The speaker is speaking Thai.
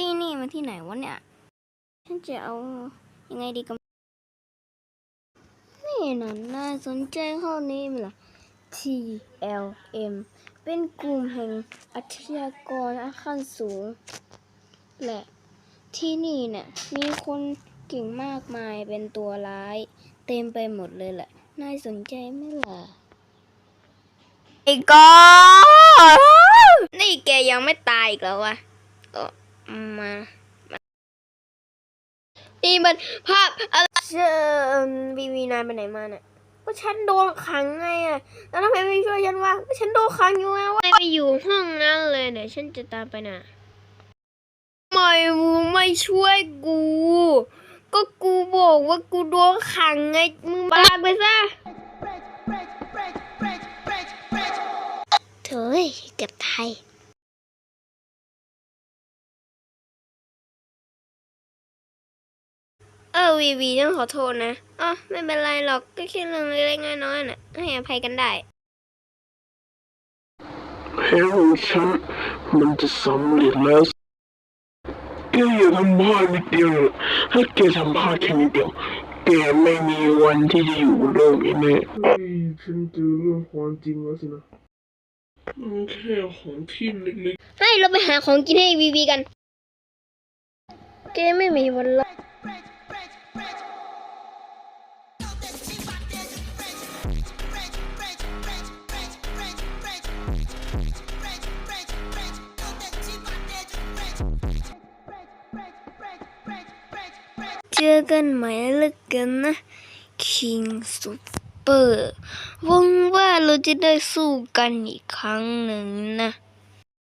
ที่นี่มาที่ไหนวะเนี่ย ฉันจะเอายังไงดีกับนี่นะน่าสนใจข้อนี้มั้ยล่ะ TLM เป็นกลุ่มแห่งอาชญากรขั้นสูง และที่นี่เนี่ยมีคนเก่งมากมายเป็นตัวร้าย เต็มไปหมดเลยแหละนายสนใจไหมล่ะไอ้กอนี่แกยังไม่ตายอีกแล้ววะ มามานี่มันภาพอะไรเชิญบีวีนายไปไหนมาเนี่ยก็ฉันโดนขังไงอะ แล้วทำไมไม่ช่วยฉันวะก็ฉันโดนขังอยู่ไงวะไม่ไปอยู่ห้องนั้นเลยเดี๋ยวฉันจะตามไปน่ะทำไมมึงไม่ช่วยกู ก็กูบอกว่ากูโดนขังไง มึงบางไปซะเถอยเกือบตาย ออวีวีต้องขอโทษนะอ๋อไม่เป็นไรหรอกก็แค่เรื่องเล็กๆน้อยๆน่ะให้อภัยกันได้แผนของฉันมันจะสำเร็จแล้วแกอย่าทำพลาดนิดเดียวนะถ้าแกทำพลาดแค่นิดเดียวแกไม่มีวันที่จะอยู่บนโลกนี้แน่เฮ้ยฉันเจอเรื่องความจริงแล้วสินะมันแค่ของที่เล็กให้เราไปหาของกินให้วีวีกัน แกไม่มีวันละ เจอกันไหมล่ะกันนะ คิงซูเปอร์หวังว่าเราจะได้สู้กันอีกครั้งหนึ่งนะ